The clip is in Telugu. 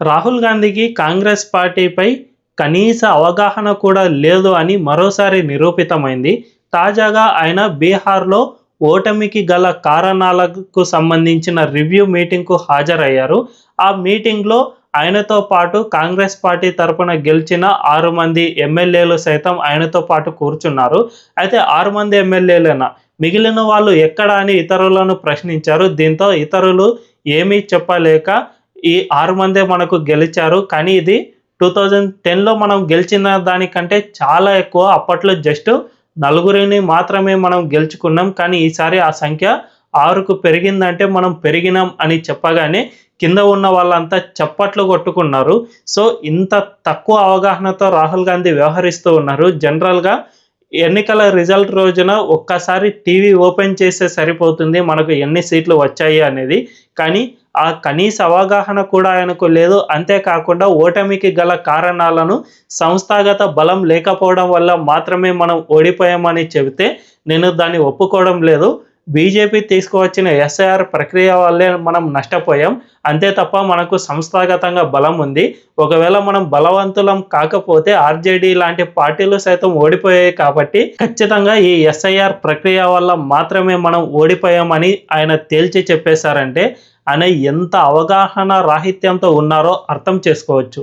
రాహుల్ గాంధీకి కాంగ్రెస్ పార్టీపై కనీస అవగాహన కూడా లేదు అని మరోసారి నిరూపితమైంది. తాజాగా ఆయన బీహార్లో ఓటమికి గల కారణాలకు సంబంధించిన రివ్యూ మీటింగ్కు హాజరయ్యారు. ఆ మీటింగ్లో ఆయనతో పాటు కాంగ్రెస్ పార్టీ తరపున గెలిచిన ఆరు మంది ఎమ్మెల్యేలు సైతం ఆయనతో పాటు కూర్చున్నారు. అయితే ఆరు మంది ఎమ్మెల్యేలేనా? మిగిలిన వాళ్ళు ఎక్కడ అని ఇతరులను ప్రశ్నించారు. దీంతో ఇతరులు ఏమీ చెప్పలేక ఈ ఆరు మందే మనకు గెలిచారు. కానీ ఇది టూ థౌజండ్ టెన్లో మనం గెలిచిన దానికంటే చాలా ఎక్కువ. అప్పట్లో జస్ట్ నలుగురిని మాత్రమే మనం గెలుచుకున్నాం. కానీ ఈసారి ఆ సంఖ్య ఆరుకు పెరిగిందంటే మనం పెరిగినాం అని చెప్పగానే కింద ఉన్న వాళ్ళంతా చప్పట్లు కొట్టుకున్నారు. సో ఇంత తక్కువ అవగాహనతో రాహుల్ గాంధీ వ్యవహరిస్తూ ఉన్నారు. జనరల్గా ఎన్నికల రిజల్ట్ రోజున ఒక్కసారి టీవీ ఓపెన్ చేస్తే సరిపోతుంది మనకు ఎన్ని సీట్లు వచ్చాయి అనేది. కానీ ఆ కనీస అవగాహన కూడా ఆయనకు లేదు. అంతేకాకుండా ఓటమికి గల కారణాలను సంస్థాగత బలం లేకపోవడం వల్ల మాత్రమే మనం ఓడిపోయామని చెబితే నేను దాన్ని ఒప్పుకోవడం లేదు. బీజేపీ తీసుకువచ్చిన ఎస్ఐఆర్ ప్రక్రియ వల్లే మనం నష్టపోయాం. అంతే తప్ప మనకు సంస్థాగతంగా బలం ఉంది. ఒకవేళ మనం బలవంతులం కాకపోతే ఆర్జేడీ లాంటి పార్టీలు సైతం ఓడిపోయాయి కాబట్టి ఖచ్చితంగా ఈ ఎస్ఐఆర్ ప్రక్రియ వల్ల మాత్రమే మనం ఓడిపోయామని ఆయన తేల్చి చెప్పేశారంటే అనే ఎంత అవగాహన రాహిత్యంతో ఉన్నారో అర్థం చేసుకోవచ్చు.